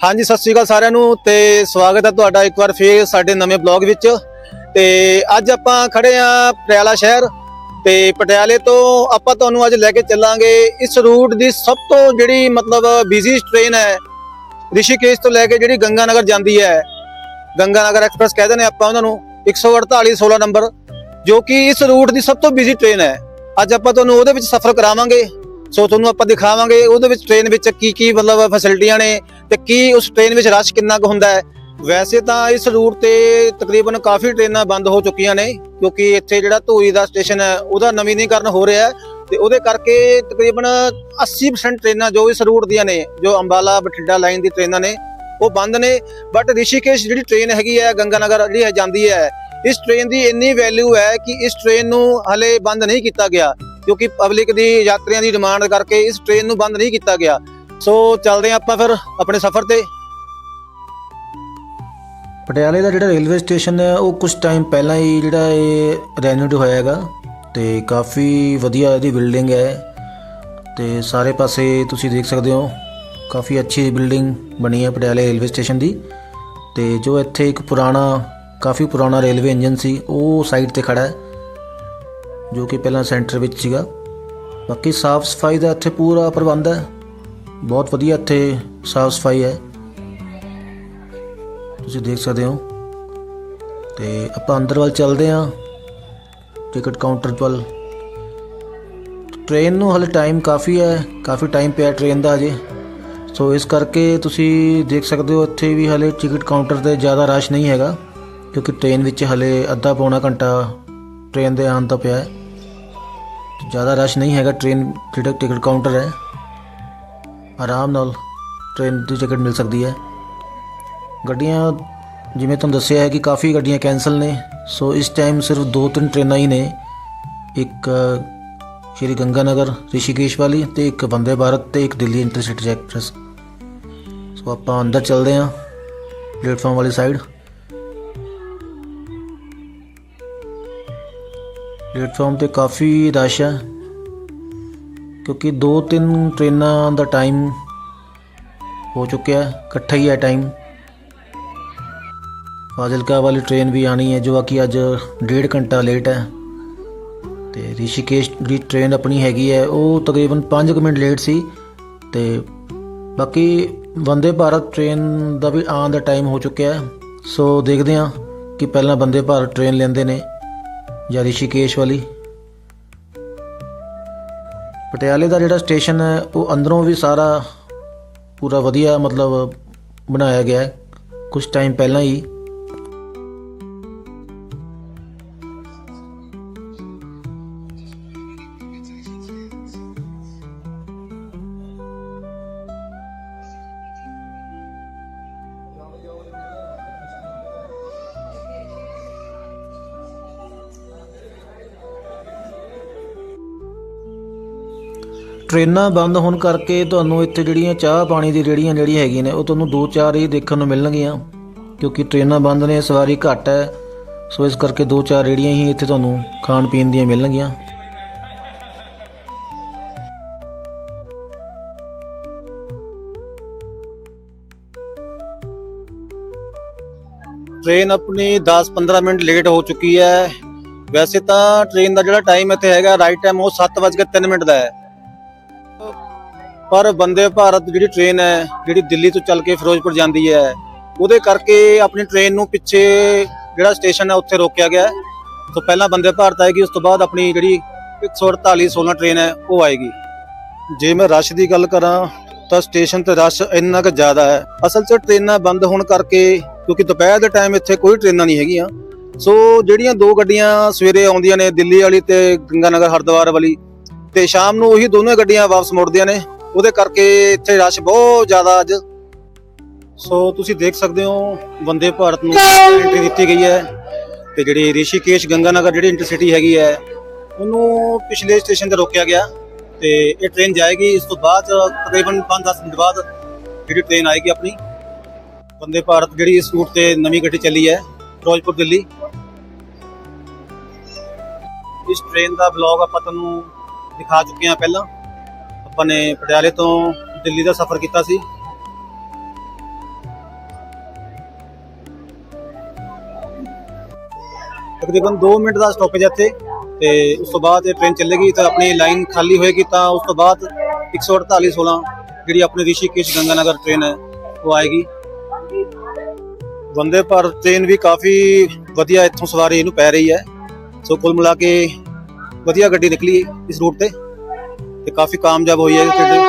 ਹਾਂਜੀ, ਸਤਿ ਸ਼੍ਰੀ ਅਕਾਲ ਸਾਰਿਆਂ ਨੂੰ ਤੇ ਸਵਾਗਤ ਹੈ ਤੁਹਾਡਾ ਇੱਕ ਵਾਰ ਫੇਰ ਸਾਡੇ ਨਵੇਂ ਬਲੌਗ ਵਿੱਚ। ਤੇ ਅੱਜ ਆਪਾਂ ਖੜੇ ਆ ਪਟਿਆਲਾ ਸ਼ਹਿਰ ਤੇ ਪਟਿਆਲੇ ਤੋਂ ਆਪਾਂ ਤੁਹਾਨੂੰ ਅੱਜ ਲੈ ਕੇ ਚੱਲਾਂਗੇ ਇਸ ਰੂਟ ਦੀ ਸਭ ਤੋਂ ਜਿਹੜੀ ਮਤਲਬ ਬਿਜ਼ੀ ਟ੍ਰੇਨ ਹੈ, ਰਿਸ਼ੀਕੇਸ਼ ਤੋਂ ਲੈ ਕੇ ਜਿਹੜੀ ਗੰਗਾ ਨਗਰ ਜਾਂਦੀ ਹੈ। ਗੰਗਾ ਨਗਰ ਐਕਸਪ੍ਰੈਸ ਕਹਿੰਦੇ ਨੇ ਆਪਾਂ ਉਹਨਾਂ ਨੂੰ 148 16 ਨੰਬਰ ਜੋ ਕਿ ਇਸ ਰੂਟ ਦੀ ਸਭ ਤੋਂ ਬਿਜ਼ੀ ਟ੍ਰੇਨ ਹੈ। ਅੱਜ ਆਪਾਂ ਤੁਹਾਨੂੰ ਉਹਦੇ ਵਿੱਚ ਸਫ਼ਰ ਕਰਾਵਾਂਗੇ। ਸੋ ਤੁਹਾਨੂੰ ਆਪਾਂ ਦਿਖਾਵਾਂਗੇ ਉਹਦੇ ਵਿੱਚ ਟ੍ਰੇਨ ਵਿੱਚ ਕੀ ਕੀ ਮਤਲਬ ਫੈਸਿਲਿਟੀਆਂ ਨੇ ਤੇ ਕੀ ਉਸ ਟ੍ਰੇਨ ਵਿੱਚ ਰਸ਼ ਕਿੰਨਾ ਕੁ ਹੁੰਦਾ ਹੈ। ਵੈਸੇ ਤਾਂ ਇਸ ਰੂਟ ਤੇ ਤਕਰੀਬਨ ਕਾਫੀ ਟ੍ਰੇਨਾਂ ਬੰਦ ਹੋ ਚੁੱਕੀਆਂ ਨੇ, ਕਿਉਂਕਿ ਇੱਥੇ ਜਿਹੜਾ ਧੂਰੀ ਦਾ ਸਟੇਸ਼ਨ ਹੈ, ਉਹਦਾ ਨਵੀਨੀਕਰਨ ਹੋ ਰਿਹਾ ਹੈ ਤੇ ਉਹਦੇ ਕਰਕੇ ਤਕਰੀਬਨ 80% ਟ੍ਰੇਨਾਂ ਜੋ ਇਸ ਰੂਟ ਦੀਆਂ ਨੇ, ਜੋ ਅੰਬਾਲਾ, ਬਠਿੰਡਾ ਲਾਈਨ ਦੀ ਟ੍ਰੇਨਾਂ ਨੇ, ਉਹ ਬੰਦ ਨੇ। ਬਟ ਰਿਸ਼ੀਕੇਸ਼ ਜਿਹੜੀ ਟ੍ਰੇਨ ਹੈਗੀ ਹੈ ਗੰਗਾਨਗਰ ਜਿਹੜੀ ਹੈ, ਜਾਂਦੀ ਹੈ, ਇਸ ਟ੍ਰੇਨ ਦੀ ਇੰਨੀ ਵੈਲਿਊ ਹੈ ਕਿ ਇਸ ਟ੍ਰੇਨ ਨੂੰ ਹਲੇ ਬੰਦ ਨਹੀਂ ਕੀਤਾ ਗਿਆ। ਕਿਉਂਕਿ ਪਬਲਿਕ ਦੀ ਯਾਤਰੀਆਂ ਦੀ ਡਿਮਾਂਡ ਕਰਕੇ ਇਸ ਟ੍ਰੇਨ ਨੂੰ ਬੰਦ ਨਹੀਂ ਕੀਤਾ ਗਿਆ। ਸੋ ਚੱਲਦੇ ਹਾਂ ਆਪਾਂ ਫਿਰ ਆਪਣੇ ਸਫ਼ਰ ਤੇ। ਪਟਿਆਲੇ ਦਾ ਜਿਹੜਾ ਰੇਲਵੇ ਸਟੇਸ਼ਨ ਹੈ, ਉਹ ਕੁਝ ਟਾਈਮ ਪਹਿਲਾਂ ਹੀ ਜਿਹੜਾ ਇਹ ਰੈਨੋਵੇਟ ਹੋਇਆ ਹੈਗਾ ਤੇ ਕਾਫੀ ਵਧੀਆ ਇਹਦੀ ਬਿਲਡਿੰਗ ਹੈ। ਤੇ ਸਾਰੇ ਪਾਸੇ ਤੁਸੀਂ ਦੇਖ ਸਕਦੇ ਹੋ, ਕਾਫੀ ਅੱਛੀ ਬਿਲਡਿੰਗ ਬਣੀ ਹੈ ਪਟਿਆਲੇ ਰੇਲਵੇ ਸਟੇਸ਼ਨ ਦੀ। ਤੇ ਜੋ ਇੱਥੇ ਇੱਕ ਪੁਰਾਣਾ, ਕਾਫੀ ਪੁਰਾਣਾ ਰੇਲਵੇ ਇੰਜਨ ਸੀ, ਉਹ ਸਾਈਡ ਤੇ ਖੜਾ ਹੈ। ਜੋ ਕਿ ਪਹਿਲਾਂ ਸੈਂਟਰ ਵਿੱਚ ਸੀਗਾ। ਬਾਕੀ ਸਾਫ਼ ਸਫ਼ਾਈ ਦਾ ਇੱਥੇ ਪੂਰਾ ਪ੍ਰਬੰਧ ਹੈ। ਬਹੁਤ ਵਧੀਆ ਇੱਥੇ ਸਾਫ਼ ਸਫ਼ਾਈ ਹੈ। ਤੁਸੀਂ ਦੇਖ ਸਕਦੇ ਹੋ। ਤੇ ਆਪਾਂ ਅੰਦਰ ਵੱਲ ਚੱਲਦੇ ਹਾਂ। ਟਿਕਟ ਕਾਊਂਟਰ ਵੱਲ। ਟ੍ਰੇਨ ਨੂੰ ਹਲੇ ਟਾਈਮ ਕਾਫੀ ਹੈ। ਕਾਫੀ ਟਾਈਮ ਪਿਆ ਟ੍ਰੇਨ ਦਾ ਅਜੇ ਸੋ ਇਸ ਕਰਕੇ ਤੁਸੀਂ ਦੇਖ ਸਕਦੇ ਹੋ ਇੱਥੇ ਵੀ ਹਲੇ ਟਿਕਟ ਕਾਊਂਟਰ ਤੇ ਜ਼ਿਆਦਾ ਰਸ਼ ਨਹੀਂ ਹੈਗਾ। ਕਿਉਂਕਿ ਟ੍ਰੇਨ ਵਿੱਚ ਹਲੇ ਅੱਧਾ ਪੌਣਾ ਘੰਟਾ ਟ੍ਰੇਨ ਦੇ ਆਉਣ ਤੋਂ ਪਿਆ ਹੈ। ਜ਼ਿਆਦਾ ਰਸ਼ ਨਹੀਂ ਹੈਗਾ ਟ੍ਰੇਨ ਜਿਹੜਾ ਟਿਕਟ ਕਾਊਂਟਰ ਹੈ। ਆਰਾਮ ਨਾਲ ਟ੍ਰੇਨ ਦੀ ਟਿਕਟ ਮਿਲ ਸਕਦੀ ਹੈ। ਗੱਡੀਆਂ, ਜਿਵੇਂ ਤੁਹਾਨੂੰ ਦੱਸਿਆ ਹੈ ਕਿ ਕਾਫੀ ਗੱਡੀਆਂ ਕੈਂਸਲ ਨੇ। ਸੋ ਇਸ ਟਾਈਮ ਸਿਰਫ ਦੋ ਤਿੰਨ ਟ੍ਰੇਨਾਂ ਹੀ ਨੇ। ਇੱਕ, ਸ਼੍ਰੀ ਗੰਗਾਨਗਰ, ਰਿਸ਼ੀਕੇਸ਼ ਵਾਲੀ ਤੇ ਇੱਕ ਵੰਦੇ ਭਾਰਤ ਤੇ ਇੱਕ ਦਿੱਲੀ ਇੰਟਰਸਿਟੀ ਐਕਸਪ੍ਰੈਸ। ਸੋ ਆਪਾਂ ਅੰਦਰ ਚੱਲਦੇ ਹਾਂ ਪਲੇਟਫਾਰਮ ਵਾਲੀ ਸਾਈਡ ਪਲੇਟਫਾਰਮ ਤੇ ਕਾਫੀ ਰਸ਼ ਹੈ, ਕਿਉਂਕਿ ਦੋ ਤਿੰਨ ਟ੍ਰੇਨਾਂ ਦਾ ਟਾਈਮ ਹੋ ਚੁੱਕਿਆ ਇਕੱਠਾ ਹੀ ਹੈ ਟਾਈਮ। ਫਾਜ਼ਿਲਕਾ ਵਾਲੀ ਟ੍ਰੇਨ ਵੀ ਆਣੀ ਹੈ, ਜੋ ਕਿ ਅੱਜ ਡੇਢ ਘੰਟਾ ਲੇਟ ਹੈ। ਤੇ ਰਿਸ਼ੀਕੇਸ਼ ਦੀ ਟ੍ਰੇਨ ਆਪਣੀ ਹੈਗੀ ਹੈ, ਉਹ ਤਕਰੀਬਨ 5 ਮਿੰਟ ਲੇਟ ਸੀ, ਤੇ ਬਾਕੀ ਵੰਦੇ ਭਾਰਤ ਟ੍ਰੇਨ ਦਾ ਵੀ ਆਉਣ ਦਾ ਟਾਈਮ ਹੋ ਚੁੱਕਿਆ ਹੈ। ਸੋ ਦੇਖਦੇ ਹਾਂ ਕਿ ਪਹਿਲਾਂ ਵੰਦੇ ਭਾਰਤ ਟ੍ਰੇਨ ਲੈਂਦੇ ਨੇ। ਜਾਂ ਰਿਸ਼ੀਕੇਸ਼ ਵਾਲੀ? ਪਟਿਆਲੇ ਦਾ ਜਿਹੜਾ ਸਟੇਸ਼ਨ ਹੈ, ਉਹ ਅੰਦਰੋਂ ਵੀ ਸਾਰਾ ਪੂਰਾ ਵਧੀਆ ਮਤਲਬ ਬਣਾਇਆ ਗਿਆ ਹੈ ਕੁਝ ਟਾਈਮ ਪਹਿਲਾਂ ਹੀ। ਟ੍ਰੇਨਾਂ ਬੰਦ ਹੋਣ ਕਰਕੇ ਤੁਹਾਨੂੰ ਇੱਥੇ ਜਿਹੜੀਆਂ ਚਾਹ ਪਾਣੀ ਦੀ ਰੇੜੀਆਂ ਜਿਹੜੀਆਂ ਹੈਗੀਆਂ ਨੇ, ਉਹ ਤੁਹਾਨੂੰ ਦੋ ਚਾਰ ਹੀ ਦੇਖਣ ਨੂੰ ਮਿਲਣਗੀਆਂ। ਕਿਉਂਕਿ ਟ੍ਰੇਨਾਂ ਬੰਦ ਨੇ, ਸਵਾਰੀ ਘੱਟ ਹੈ। ਸੋ ਇਸ ਕਰਕੇ ਦੋ ਚਾਰ ਰੇੜੀਆਂ ਹੀ ਇੱਥੇ ਤੁਹਾਨੂੰ ਖਾਣ ਪੀਣ ਦੀਆਂ ਮਿਲਣਗੀਆਂ। ਟ੍ਰੇਨ ਆਪਣੀ 10-15 ਮਿੰਟ ਲੇਟ ਹੋ ਚੁੱਕੀ ਹੈ। ਵੈਸੇ ਤਾਂ ਟ੍ਰੇਨ ਦਾ ਜਿਹੜਾ ਟਾਈਮ ਇੱਥੇ ਹੈਗਾ ਰਾਈਟ ਟਾਈਮ ਉਹ 7:03 ਮਿੰਟ ਦਾ ਹੈ। ਪਰ ਬੰਦੇ ਭਾਰਤ ਜਿਹੜੀ ਟ੍ਰੇਨ ਹੈ, ਜਿਹੜੀ ਦਿੱਲੀ ਤੋਂ ਚੱਲ ਕੇ ਫਿਰੋਜ਼ਪੁਰ ਜਾਂਦੀ ਹੈ, ਉਹਦੇ ਕਰਕੇ ਆਪਣੀ ਟ੍ਰੇਨ ਨੂੰ ਪਿੱਛੇ ਜਿਹੜਾ ਸਟੇਸ਼ਨ ਹੈ, ਉੱਥੇ ਰੋਕਿਆ ਗਿਆ ਹੈ। ਤੋਂ ਪਹਿਲਾਂ ਬੰਦੇ ਭਾਰਤ ਆਏਗੀ, ਉਸ ਤੋਂ ਬਾਅਦ ਆਪਣੀ ਜਿਹੜੀ 148 16 ਟ੍ਰੇਨ ਹੈ, ਉਹ ਆਏਗੀ। ਜੇ ਮੈਂ ਰਸ਼ ਦੀ ਗੱਲ ਕਰਾਂ, ਤਾਂ ਸਟੇਸ਼ਨ ਤੇ ਰਸ਼ ਇੰਨਾ ਕੁ ਜ਼ਿਆਦਾ ਹੈ। ਅਸਲ 'ਚ ਟ੍ਰੇਨਾਂ ਬੰਦ ਹੋਣ ਕਰਕੇ, ਕਿਉਂਕਿ ਦੁਪਹਿਰ ਦੇ ਟਾਈਮ ਇੱਥੇ ਕੋਈ ਟ੍ਰੇਨਾਂ ਨਹੀਂ ਹੈਗੀਆਂ। ਸੋ ਜਿਹੜੀਆਂ ਦੋ ਗੱਡੀਆਂ ਸਵੇਰੇ ਆਉਂਦੀਆਂ ਨੇ, ਦਿੱਲੀ ਵਾਲੀ ਤੇ ਗੰਗਾਨਗਰ ਹਰਿਦੁਆਰ ਵਾਲੀ, ਤੇ ਸ਼ਾਮ ਨੂੰ ਉਹੀ ਦੋਨੋਂ ਗੱਡੀਆਂ ਵਾਪਸ ਮੁੜਦੀਆਂ ਨੇ। ਉਹਦੇ ਕਰਕੇ ਇੱਥੇ ਰਸ਼ ਬਹੁਤ ਜ਼ਿਆਦਾ ਅੱਜ। ਸੋ ਤੁਸੀਂ ਦੇਖ ਸਕਦੇ ਹੋ, ਵੰਦੇ ਭਾਰਤ ਨੂੰ ਐਂਟਰੀ ਦਿੱਤੀ ਗਈ ਹੈ ਤੇ ਜਿਹੜੀ ਰਿਸ਼ੀਕੇਸ਼ ਗੰਗਾਨਗਰ, ਜਿਹੜੀ ਇੰਟਰਸਿਟੀ ਹੈਗੀ ਹੈ, ਉਹਨੂੰ ਪਿਛਲੇ ਸਟੇਸ਼ਨ ਤੇ ਰੋਕਿਆ ਗਿਆ ਤੇ ਇਹ ਟ੍ਰੇਨ ਜਾਏਗੀ। ਇਸ ਤੋਂ ਬਾਅਦ ਤਕਰੀਬਨ 5-10 ਮਿੰਟ ਬਾਅਦ ਜਿਹੜੀ ਟ੍ਰੇਨ ਆਏਗੀ ਆਪਣੀ। ਵੰਦੇ ਭਾਰਤ ਜਿਹੜੀ ਇਸ ਰੂਟ ਤੇ ਨਵੀਂ ਗੱਡੀ ਚੱਲੀ ਹੈ, ਫਿਰੋਜ਼ਪੁਰ, ਦਿੱਲੀ। ਇਸ ਟ੍ਰੇਨ ਦਾ ਬਲੌਗ ਆਪਾਂ ਤੁਹਾਨੂੰ ਦਿਖਾ ਚੁੱਕੇ ਹਾਂ ਪਹਿਲਾਂ। ਆਪਾਂ ਨੇ ਪਟਿਆਲੇ ਤੋਂ ਦਿੱਲੀ ਦਾ ਸਫ਼ਰ ਕੀਤਾ ਸੀ। ਤਕਰੀਬਨ 2 ਮਿੰਟ ਦਾ ਸਟਾਪੇਜ ਇੱਥੇ ਤੇ ਉਸ ਤੋਂ ਬਾਅਦ ਇਹ ਟ੍ਰੇਨ ਚੱਲੇਗੀ ਤਾਂ ਆਪਣੀ ਲਾਈਨ ਖਾਲੀ ਹੋਏਗੀ ਤਾਂ ਉਸ ਤੋਂ ਬਾਅਦ 148 16 ਜਿਹੜੀ ਆਪਣੀ ਰਿਸ਼ੀਕੇਸ਼ ਗੰਗਾਨਗਰ ਟ੍ਰੇਨ ਹੈ, ਉਹ ਆਏਗੀ। ਬੰਦੇ ਪਰ ਟ੍ਰੇਨ ਵੀ ਕਾਫੀ ਵਧੀਆ ਇੱਥੋਂ ਸਵਾਰੀ ਇਹਨੂੰ ਪੈ ਰਹੀ ਹੈ। ਸੋ ਕੁੱਲ ਮਿਲਾ ਕੇ ਵਧੀਆ ਗੱਡੀ ਨਿਕਲੀ ਇਸ ਰੂਟ ਤੇ। ਤੇ ਕਾਫੀ ਕਾਮਯਾਬ ਹੋਈ ਹੈ ਇਹ ਟ੍ਰੇਨ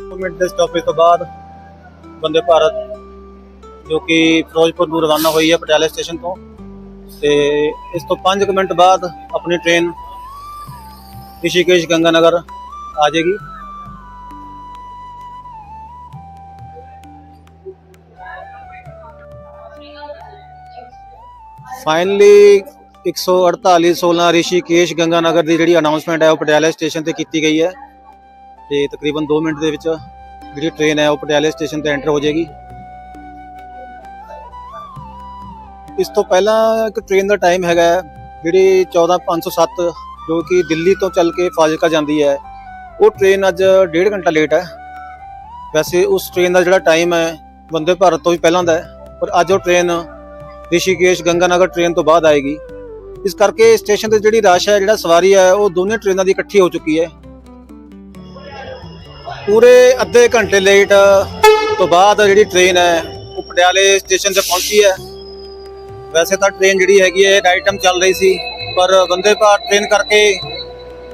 ਦੋ ਮਿੰਟ ਦੇ ਸਟਾਪੇਜ ਤੋਂ ਬਾਅਦ ਵੰਦੇ ਭਾਰਤ ਜੋ ਕਿ ਫਿਰੋਜ਼ਪੁਰ ਨੂੰ ਰਵਾਨਾ ਹੋਈ ਹੈ ਪਟਿਆਲਾ ਸਟੇਸ਼ਨ ਤੋਂ ਤੇ ਇਸ ਤੋਂ 5 ਮਿੰਟ ਬਾਅਦ ਆਪਣੀ ਟ੍ਰੇਨ ਰਿਸ਼ੀਕੇਸ਼ ਗੰਗਾਨਗਰ ਆ ਜਾਏਗੀ ਫਾਈਨਲੀ 148 16 ਰਿਸ਼ੀਕੇਸ਼ ਗੰਗਾਨਗਰ ਦੀ ਜਿਹੜੀ ਅਨਾਉਂਸਮੈਂਟ ਹੈ ਉਹ ਪਟਿਆਲਾ ਸਟੇਸ਼ਨ ਤੇ ਕੀਤੀ ਗਈ ਹੈ। ਤੇ ਤਕਰੀਬਨ 2 ਮਿੰਟ ਦੇ ਵਿੱਚ ਜਿਹੜੀ ਟ੍ਰੇਨ ਹੈ ਉਹ ਪਟਿਆਲੇ ਸਟੇਸ਼ਨ ਤੇ ਐਂਟਰ ਹੋ ਜਾਏਗੀ। ਇਸ ਤੋਂ ਪਹਿਲਾਂ ਇੱਕ ਟ੍ਰੇਨ ਦਾ ਟਾਈਮ ਹੈਗਾ ਹੈ, ਜਿਹੜੀ 14507 ਜੋ ਕਿ ਦਿੱਲੀ ਤੋਂ ਚੱਲ ਕੇ ਫਾਜ਼ਿਲਕਾ ਜਾਂਦੀ ਹੈ। ਉਹ ਟ੍ਰੇਨ ਅੱਜ ਡੇਢ ਘੰਟਾ ਲੇਟ ਹੈ। ਵੈਸੇ ਉਸ ਟ੍ਰੇਨ ਦਾ ਜਿਹੜਾ ਟਾਈਮ ਹੈ ਵੰਦੇ ਭਾਰਤ ਤੋਂ ਵੀ ਪਹਿਲਾਂ ਦਾ ਹੈ ਪਰ ਅੱਜ ਉਹ ਟ੍ਰੇਨ ਰਿਸ਼ੀਕੇਸ਼ ਗੰਗਾਨਗਰ ਟ੍ਰੇਨ ਤੋਂ ਬਾਅਦ ਆਏਗੀ। ਇਸ ਕਰਕੇ ਸਟੇਸ਼ਨ ਤੇ ਜਿਹੜੀ ਰਸ਼ ਹੈ, ਜਿਹੜਾ ਸਵਾਰੀ ਹੈ, ਉਹ ਦੋਨੇ ਟ੍ਰੇਨਾਂ ਦੀ ਇਕੱਠੀ ਹੋ ਚੁੱਕੀ ਹੈ। ਪੂਰੇ ਅੱਧੇ ਘੰਟੇ ਲੇਟ ਤੋਂ ਬਾਅਦ ਜਿਹੜੀ ਟ੍ਰੇਨ ਹੈ, ਉਹ ਪਟਿਆਲੇ ਸਟੇਸ਼ਨ ਤੇ ਪਹੁੰਚੀ ਹੈ। ਵੈਸੇ ਤਾਂ ਟ੍ਰੇਨ ਜਿਹੜੀ ਹੈਗੀ ਹੈ ਨਾਈਟ ਟਾਈਮ ਚੱਲ ਰਹੀ ਸੀ, ਪਰ ਬੰਦੇ ਭਾਰਤ ਟ੍ਰੇਨ ਕਰਕੇ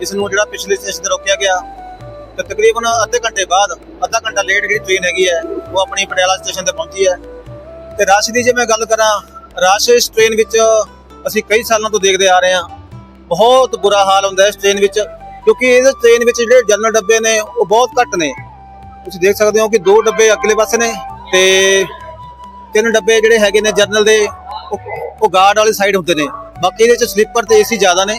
ਇਸ ਨੂੰ ਜਿਹੜਾ ਪਿਛਲੇ ਸਟੇਸ਼ਨ ਤੇ ਰੋਕਿਆ ਗਿਆ। ਤੇ ਤਕਰੀਬਨ ਅੱਧੇ ਘੰਟੇ ਬਾਅਦ, ਅੱਧਾ ਘੰਟਾ ਲੇਟ ਜਿਹੜੀ ਟ੍ਰੇਨ ਹੈਗੀ ਹੈ, ਉਹ ਆਪਣੀ ਪਟਿਆਲਾ ਸਟੇਸ਼ਨ ਤੇ ਪਹੁੰਚੀ ਹੈ। ਤੇ ਰਸ਼ ਦੀ ਜੇ ਮੈਂ ਗੱਲ ਕਰਾਂ ਰਸ਼ ਇਸ ਟ੍ਰੇਨ ਵਿੱਚ ਅਸੀਂ ਕਈ ਸਾਲਾਂ ਤੋਂ ਦੇਖਦੇ ਆ ਰਹੇ ਹਾਂ। ਬਹੁਤ ਬੁਰਾ ਹਾਲ ਹੁੰਦਾ ਇਸ ਟ੍ਰੇਨ ਵਿੱਚ, ਕਿਉਂਕਿ ਇਸ ਟ੍ਰੇਨ ਵਿੱਚ ਜਿਹੜੇ ਜਨਰਲ ਡੱਬੇ ਨੇ, ਉਹ ਬਹੁਤ ਘੱਟ ਨੇ। ਤੁਸੀਂ ਦੇਖ ਸਕਦੇ ਹੋ ਕਿ ਦੋ ਡੱਬੇ ਅਗਲੇ ਪਾਸੇ ਨੇ ਤੇ ਤਿੰਨ ਡੱਬੇ ਜਿਹੜੇ ਹੈਗੇ ਨੇ ਜਨਰਲ ਦੇ, ਉਹ ਉਹ ਗਾਰਡ ਵਾਲੀ ਸਾਈਡ ਹੁੰਦੇ ਨੇ। ਬਾਕੀ ਇਹਦੇ ਚ ਸਲੀਪਰ ਤੇ ਏਸੀ ਜ਼ਿਆਦਾ ਨੇ।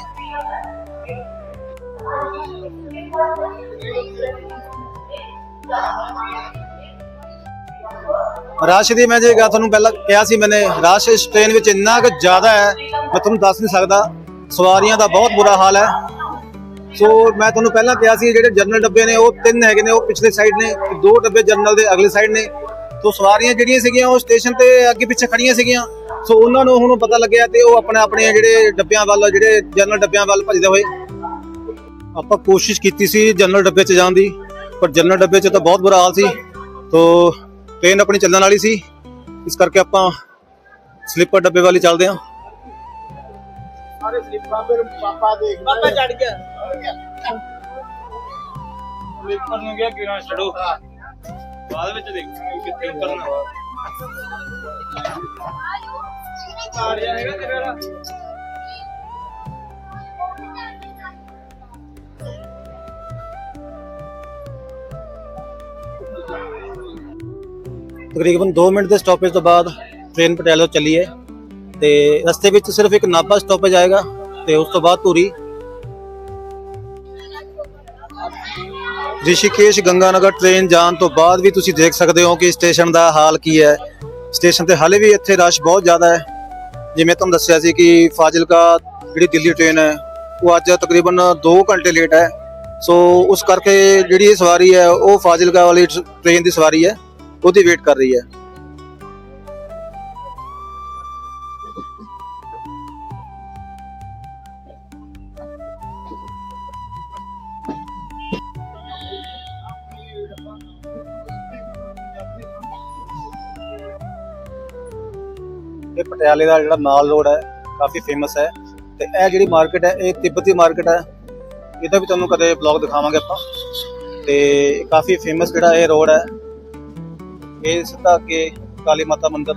ਰਸ਼ ਦੀ ਮੈਂ ਜੇ ਗਾ ਤੁਹਾਨੂੰ ਪਹਿਲਾਂ ਕਿਹਾ ਸੀ, ਮੈਨੇ ਰਸ਼ ਇਸ ਟ੍ਰੇਨ ਵਿੱਚ ਇੰਨਾ ਕੁ ਜ਼ਿਆਦਾ ਹੈ, ਮੈਂ ਤੁਹਾਨੂੰ ਦੱਸ ਨਹੀਂ ਸਕਦਾ, ਸਵਾਰੀਆਂ ਦਾ ਬਹੁਤ ਬੁਰਾ ਹਾਲ ਹੈ। ਸੋ ਮੈਂ ਤੁਹਾਨੂੰ ਪਹਿਲਾਂ ਕਿਹਾ ਸੀ, ਜਿਹੜੇ ਜਨਰਲ ਡੱਬੇ ਨੇ, ਉਹ ਤਿੰਨ ਹੈਗੇ ਨੇ, ਉਹ ਪਿਛਲੇ ਸਾਈਡ ਨੇ, ਦੋ ਡੱਬੇ ਜਨਰਲ ਦੇ ਅਗਲੇ ਸਾਈਡ ਨੇ। ਸੋ ਸਵਾਰੀਆਂ ਜਿਹੜੀਆਂ ਸੀਗੀਆਂ, ਉਹ ਸਟੇਸ਼ਨ ਤੇ ਅੱਗੇ ਪਿੱਛੇ ਖੜੀਆਂ ਸੀਗੀਆਂ। ਸੋ ਉਹਨਾਂ ਨੂੰ ਹੁਣ ਪਤਾ ਲੱਗਿਆ ਤੇ ਉਹ ਆਪਣੇ ਆਪਣੇ ਜਿਹੜੇ ਡੱਬਿਆਂ ਵੱਲ, ਜਿਹੜੇ ਜਨਰਲ ਡੱਬਿਆਂ ਵੱਲ ਭੱਜਦੇ ਹੋਏ। ਆਪਾਂ ਕੋਸ਼ਿਸ਼ ਕੀਤੀ ਸੀ ਜਨਰਲ ਡੱਬੇ 'ਚ ਜਾਣ ਦੀ, ਪਰ ਜਨਰਲ ਡੱਬੇ 'ਚ ਤਾਂ ਬਹੁਤ ਬੁਰਾ ਹਾਲ ਸੀ। ਤੋ ਟ੍ਰੇਨ ਆਪਣੀ ਚੱਲਣ ਵਾਲੀ ਸੀ। ਇਸ ਕਰਕੇ ਆਪਾਂ ਸਲੀਪਰ ਡੱਬੇ ਵਾਲੀ ਚੱਲਦੇ ਹਾਂ। ਸਾਰੇ ਸਲਿੱਪਾਂ ਫਿਰ ਪਾਪਾ ਦੇਖ ਪਾਪਾ ਚੜ ਗਿਆ। ਸਲਿੱਪਰ ਨੂੰ ਗਿਆ ਕਿਰਾਂ ਛੜੋ ਬਾਅਦ ਵਿੱਚ ਦੇਖਾਂਗੇ ਕਿੱਥੇ ਉਤਰਨਾ। ਆ ਜਾਏਗਾ ਤੇਰੇ ਵਾਲਾ ਤਕਰੀਬਨ 2 ਮਿੰਟ ਦੇ ਸਟਾਪੇਜ ਤੋਂ ਬਾਅਦ ਟ੍ਰੇਨ ਪਟਿਆਲਾ ਤੋਂ ਚੱਲੀ ਹੈ ਤੇ ਰਸਤੇ ਵਿੱਚ ਸਿਰਫ ਇੱਕ ਨਾਭਾ ਸਟਾਪੇਜ ਆਏਗਾ ਤੇ ਉਸ ਤੋਂ ਬਾਅਦ ਧੂਰੀ। ਰਿਸ਼ੀਕੇਸ਼ ਗੰਗਾਨਗਰ ਟ੍ਰੇਨ ਜਾਣ ਤੋਂ ਬਾਅਦ ਵੀ ਤੁਸੀਂ ਦੇਖ ਸਕਦੇ ਹੋ ਕਿ ਸਟੇਸ਼ਨ ਦਾ ਹਾਲ ਕੀ ਹੈ। ਸਟੇਸ਼ਨ ਤੇ ਹਾਲੇ ਵੀ ਇੱਥੇ ਰਸ਼ ਬਹੁਤ ਜ਼ਿਆਦਾ ਹੈ। ਜਿਵੇਂ ਤੁਹਾਨੂੰ ਦੱਸਿਆ ਸੀ ਕਿ ਫਾਜ਼ਿਲਕਾ ਜਿਹੜੀ ਦਿੱਲੀ ਟ੍ਰੇਨ ਹੈ, ਉਹ ਅੱਜ ਤਕਰੀਬਨ 2 ਘੰਟੇ ਲੇਟ ਹੈ। ਸੋ ਉਸ ਕਰਕੇ ਜਿਹੜੀ ਇਹ ਸਵਾਰੀ ਹੈ, ਉਹ ਫਾਜ਼ਿਲਕਾ ਵਾਲੀ ਟ੍ਰੇਨ ਦੀ ਸਵਾਰੀ ਹੈ। ਉਹਦੀ ਵੇਟ ਕਰ ਰਹੀ ਹੈ। ਇਹ ਪਟਿਆਲੇ ਦਾ ਜਿਹੜਾ ਮਾਲ ਰੋਡ ਹੈ, ਕਾਫੀ ਫੇਮਸ ਹੈ ਤੇ ਇਹ ਜਿਹੜੀ ਮਾਰਕੀਟ ਹੈ, ਇਹ ਤਿੱਬਤੀ ਮਾਰਕੀਟ ਹੈ। ਇਹਦਾ ਵੀ ਤੁਹਾਨੂੰ ਕਦੇ ਬਲੌਗ ਦਿਖਾਵਾਂਗੇ ਆਪਾਂ। ਤੇ ਕਾਫੀ ਫੇਮਸ ਜਿਹੜਾ ਇਹ ਰੋਡ ਹੈ ਇਹ ਸਿੱਧਾ ਅੱਗੇ ਕਾਲੀ ਮਾਤਾ ਮੰਦਿਰ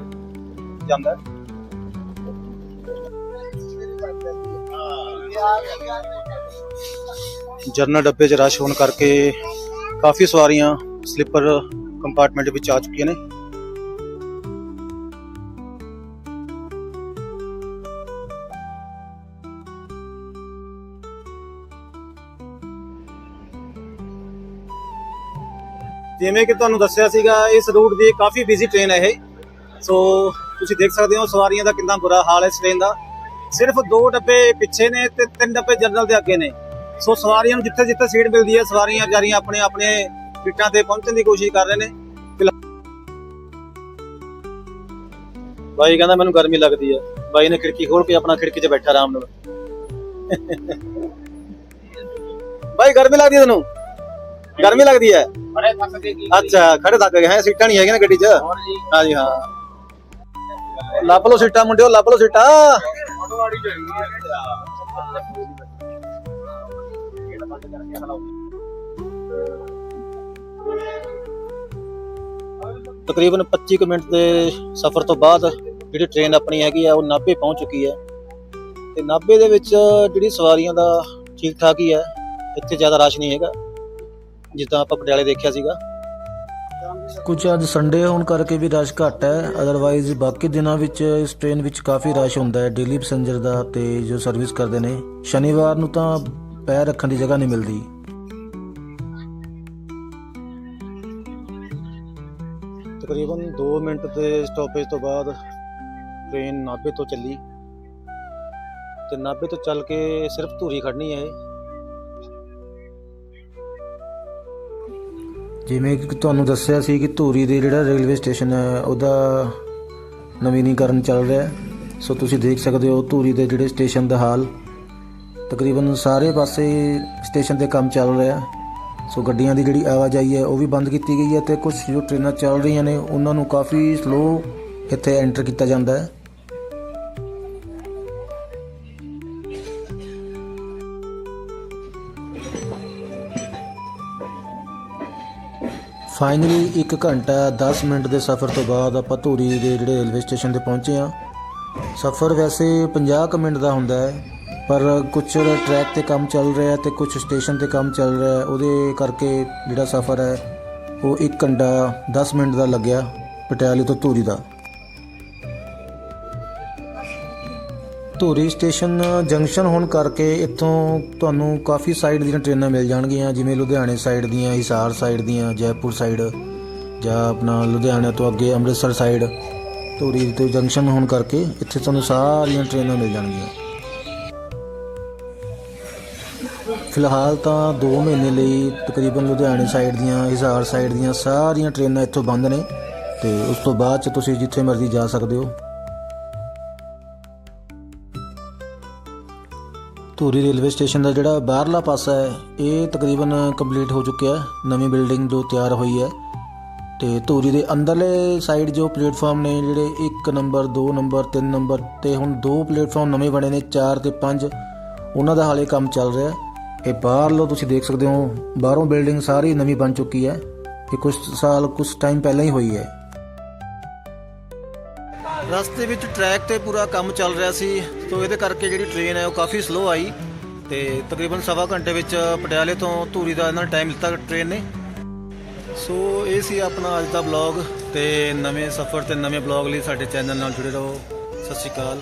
ਜਾਂਦਾ ਹੈ। ਜਰਨਲ ਡੱਬੇ 'ਚ ਰਸ਼ ਹੋਣ ਕਰਕੇ ਕਾਫੀ ਸਵਾਰੀਆਂ ਸਲੀਪਰ ਕੰਪਾਰਟਮੈਂਟ ਵਿੱਚ ਆ ਚੁੱਕੀਆਂ ਨੇ। ਜਿਵੇਂ ਕਿ ਤੁਹਾਨੂੰ ਦੱਸਿਆ ਸੀਗਾ, ਇਸ ਰੂਟ ਦੀ ਕਾਫੀ ਬਿਜ਼ੀ ਟ੍ਰੇਨ ਹੈ ਇਹ। ਸੋ ਤੁਸੀਂ ਦੇਖ ਸਕਦੇ ਹੋ, ਸਵਾਰੀਆਂ ਦਾ ਕਿੰਨਾ ਬੁਰਾ ਹਾਲ ਹੈ ਇਸ ਟ੍ਰੇਨ ਦਾ। ਸਿਰਫ ਦੋ ਡੱਬੇ ਪਿੱਛੇ ਨੇ ਤੇ ਤਿੰਨ ਡੱਬੇ ਜਨਰਲ ਦੇ ਅੱਗੇ ਨੇ। ਸੋ ਸਵਾਰੀਆਂ ਨੂੰ ਜਿੱਥੇ ਜਿੱਥੇ ਸੀਟ ਮਿਲਦੀ ਹੈ, ਸਵਾਰੀਆਂ ਵਿਚਾਰੀਆਂ ਆਪਣੇ ਆਪਣੇ ਸੀਟਾਂ ਤੇ ਪਹੁੰਚਣ ਦੀ ਕੋਸ਼ਿਸ਼ ਕਰ ਰਹੇ ਨੇ। ਬਾਈ ਕਹਿੰਦਾ, ਮੈਨੂੰ ਗਰਮੀ ਲੱਗਦੀ ਹੈ। ਬਾਈ ਨੇ ਖਿੜਕੀ ਖੋਲ ਕੇ ਆਪਣਾ ਖਿੜਕੀ 'ਚ ਬੈਠਾ ਆਰਾਮ ਨਾਲ। ਬਾਈ, ਗਰਮੀ ਲੱਗਦੀ ਤੈਨੂੰ? ਗਰਮੀ ਲੱਗਦੀ ਹੈ? ਬੜੇ ਥੱਕ ਗਏ ਕੀ ਅੱਛਾ ਖੜੇ ਥੱਕ ਗਏ ਹੈ ਸੀਟਾਂ ਨਹੀਂ ਹੈਗੀਆਂ ਨਾ ਗੱਡੀ 'ਚ? ਹਾਂਜੀ ਹਾਂ ਲੱਭ ਲਓ ਸੀਟਾਂ ਮੁੰਡਿਓ ਲੱਭ ਲਓ ਸੀਟਾਂ। ਫੋਟੋਵਾੜੀ ਚਾਹੀਦੀ ਹੈ। ਤਕਰੀਬਨ 25 ਕੁ ਮਿੰਟ ਦੇ ਸਫ਼ਰ ਤੋਂ ਬਾਅਦ ਜਿਹੜੀ ਟ੍ਰੇਨ ਆਪਣੀ ਹੈਗੀ ਆ ਉਹ ਨਾਭੇ ਪਹੁੰਚ ਚੁੱਕੀ ਹੈ। ਤੇ ਨਾਭੇ ਦੇ ਵਿੱਚ ਜਿਹੜੀ ਸਵਾਰੀਆਂ ਦਾ ਠੀਕ ਠਾਕ ਹੀ ਹੈ ਇੱਥੇ ਜ਼ਿਆਦਾ ਰਸ਼ ਨਹੀਂ ਹੈਗਾ। ਜਿੱਦਾਂ ਆਪਾਂ ਪਟਿਆਲੇ ਦੇਖਿਆ ਸੀਗਾ। ਕੁਝ ਅੱਜ ਸੰਡੇ ਹੋਣ ਕਰਕੇ ਵੀ ਰਸ਼ ਘੱਟ ਹੈ। ਅਦਰਵਾਈਜ਼ ਬਾਕੀ ਦਿਨਾਂ ਵਿੱਚ ਇਸ ਟ੍ਰੇਨ ਵਿੱਚ ਕਾਫੀ ਰਸ਼ ਹੁੰਦਾ ਹੈ। ਡੇਲੀ ਪੈਸੇਂਜਰ ਦਾ ਤੇ ਜੋ ਸਰਵਿਸ ਕਰਦੇ ਨੇ। ਸ਼ਨੀਵਾਰ ਨੂੰ ਤਾਂ ਪੈਰ ਰੱਖਣ ਦੀ ਜਗ੍ਹਾ ਨਹੀਂ ਮਿਲਦੀ। ਤਕਰੀਬਨ 2 ਮਿੰਟ ਦੇ ਸਟਾਪੇਜ ਤੋਂ ਬਾਅਦ ਟ੍ਰੇਨ ਨਾਭੇ ਤੋਂ ਚੱਲੀ। ਤੇ ਨਾਭੇ ਤੋਂ ਚੱਲ ਕੇ ਸਿਰਫ ਧੂਰੀ ਖੜਨੀ ਹੈ ਜਿਵੇਂ ਕਿ ਤੁਹਾਨੂੰ ਦੱਸਿਆ ਸੀ ਕਿ ਧੂਰੀ ਦੇ ਜਿਹੜਾ ਰੇਲਵੇ ਸਟੇਸ਼ਨ ਹੈ, ਉਹਦਾ ਨਵੀਨੀਕਰਨ ਚੱਲ ਰਿਹਾ ਸੋ ਤੁਸੀਂ ਦੇਖ ਸਕਦੇ ਹੋ ਧੂਰੀ ਦੇ ਜਿਹੜੇ ਸਟੇਸ਼ਨ ਦਾ ਹਾਲ। ਤਕਰੀਬਨ ਸਾਰੇ ਪਾਸੇ ਸਟੇਸ਼ਨ ਤੇ ਕੰਮ ਚੱਲ ਰਿਹਾ ਸੋ ਗੱਡੀਆਂ ਦੀ ਜਿਹੜੀ ਆਵਾਜਾਈ ਹੈ, ਉਹ ਵੀ ਬੰਦ ਕੀਤੀ ਗਈ ਹੈ ਤੇ ਕੁਝ ਜੋ ਟ੍ਰੇਨਾਂ ਚੱਲ ਰਹੀਆਂ ਨੇ, ਉਹਨਾਂ ਨੂੰ ਕਾਫੀ ਸਲੋ ਇੱਥੇ ਐਂਟਰ ਕੀਤਾ ਜਾਂਦਾ ਹੈ। ਫਾਈਨਲੀ 1 ਘੰਟਾ 10 ਮਿੰਟ ਦੇ ਸਫ਼ਰ ਤੋਂ ਬਾਅਦ ਆਪਾਂ ਧੂਰੀ ਦੇ ਜਿਹੜੇ ਰੇਲਵੇ ਸਟੇਸ਼ਨ ਤੇ ਪਹੁੰਚੇ ਆ ਸਫ਼ਰ ਵੈਸੇ 50 ਕੁ ਮਿੰਟ ਦਾ ਹੁੰਦਾ ਹੈ, ਪਰ ਕੁਝ ਟਰੈਕ ਤੇ ਕੰਮ ਚੱਲ ਰਿਹਾ ਤੇ ਕੁਝ ਸਟੇਸ਼ਨ ਤੇ ਕੰਮ ਚੱਲ ਰਿਹਾ, ਉਹਦੇ ਕਰਕੇ ਜਿਹੜਾ ਸਫ਼ਰ ਹੈ, ਉਹ 1 ਘੰਟਾ 10 ਮਿੰਟ ਦਾ ਲੱਗਿਆ ਪਟਿਆਲੇ ਤੋਂ ਧੂਰੀ ਦਾ। ਧੂਰੀ ਸਟੇਸ਼ਨ ਜੰਕਸ਼ਨ ਹੋਣ ਕਰਕੇ ਇੱਥੋਂ ਤੁਹਾਨੂੰ ਕਾਫੀ ਸਾਈਡ ਦੀਆਂ ਟ੍ਰੇਨਾਂ ਮਿਲ ਜਾਣਗੀਆਂ, ਜਿਵੇਂ ਲੁਧਿਆਣੇ ਸਾਈਡ ਦੀਆਂ, ਹਿਸਾਰ ਸਾਈਡ ਦੀਆਂ, ਜੈਪੁਰ ਸਾਈਡ ਜਾਂ ਆਪਣਾ ਲੁਧਿਆਣਾ ਤੋਂ ਅੱਗੇ ਅੰਮ੍ਰਿਤਸਰ ਸਾਈਡ ਧੂਰੀ ਤੋਂ ਜੰਕਸ਼ਨ ਹੋਣ ਕਰਕੇ ਇੱਥੇ ਤੁਹਾਨੂੰ ਸਾਰੀਆਂ ਟ੍ਰੇਨਾਂ ਮਿਲ ਜਾਣਗੀਆਂ। ਫਿਲਹਾਲ ਤਾਂ 2 ਮਹੀਨੇ ਲਈ ਤਕਰੀਬਨ ਲੁਧਿਆਣੇ ਸਾਈਡ ਦੀਆਂ, ਹਿਸਾਰ ਸਾਈਡ ਦੀਆਂ ਸਾਰੀਆਂ ਟ੍ਰੇਨਾਂ ਇੱਥੋਂ ਬੰਦ ਨੇ ਤੇ ਉਸ ਤੋਂ ਬਾਅਦ ਚ ਤੁਸੀਂ ਜਿੱਥੇ ਮਰਜ਼ੀ ਜਾ ਸਕਦੇ ਹੋ। ਧੂਰੀ ਰੇਲਵੇ ਸਟੇਸ਼ਨ ਦਾ ਜਿਹੜਾ ਬਾਹਰਲਾ ਪਾਸਾ ਹੈ, ਇਹ ਤਕਰੀਬਨ ਕੰਪਲੀਟ ਹੋ ਚੁੱਕਿਆ ਹੈ। ਨਵੀਂ ਬਿਲਡਿੰਗ ਜੋ ਤਿਆਰ ਹੋਈ ਹੈ। ਤੇ ਧੂਰੀ ਦੇ ਅੰਦਰਲੇ ਸਾਈਡ ਜੋ ਪਲੇਟਫਾਰਮ ਨੇ ਜਿਹੜੇ 1 ਨੰਬਰ 2 ਨੰਬਰ 3 ਨੰਬਰ ਤੇ ਹੁਣ ਦੋ ਪਲੇਟਫਾਰਮ ਨਵੇਂ ਬਣੇ ਨੇ 4 ਤੇ 5 ਉਹਨਾਂ ਦਾ ਹਾਲੇ ਕੰਮ ਚੱਲ ਰਿਹਾ ਇਹ ਬਾਹਰਲੋਂ ਤੁਸੀਂ ਦੇਖ ਸਕਦੇ ਹੋ, ਬਾਹਰੋਂ ਬਿਲਡਿੰਗ ਸਾਰੀ ਨਵੀਂ ਬਣ ਚੁੱਕੀ ਹੈ। ਇਹ ਕੁਝ ਸਾਲ ਕੁਝ ਟਾਈਮ ਪਹਿਲਾਂ ਹੀ ਹੋਈ ਹੈ। ਰਸਤੇ ਵਿੱਚ ਟਰੈਕ ਤੇ ਪੂਰਾ ਕੰਮ ਚੱਲ ਰਿਹਾ ਸੀ, ਤੋਂ ਇਹਦੇ ਕਰਕੇ ਜਿਹੜੀ ਟ੍ਰੇਨ ਹੈ ਉਹ ਕਾਫੀ ਸਲੋ ਆਈ ਤੇ ਤਕਰੀਬਨ ਸਵਾ ਘੰਟੇ ਵਿੱਚ ਪਟਿਆਲੇ ਤੋਂ ਧੂਰੀ ਦਾ ਇਹਨਾਂ ਟਾਈਮ ਲਿੱਤਾ ਟ੍ਰੇਨ ਨੇ। ਸੋ ਇਹ ਸੀ ਆਪਣਾ ਅੱਜ ਦਾ ਬਲੌਗ ਤੇ ਨਵੇਂ ਸਫ਼ਰ ਤੇ ਨਵੇਂ ਬਲੌਗ ਲਈ ਸਾਡੇ ਚੈਨਲ ਨਾਲ ਜੁੜੇ ਰਹੋ। ਸਤਿ ਸ਼੍ਰੀ ਅਕਾਲ।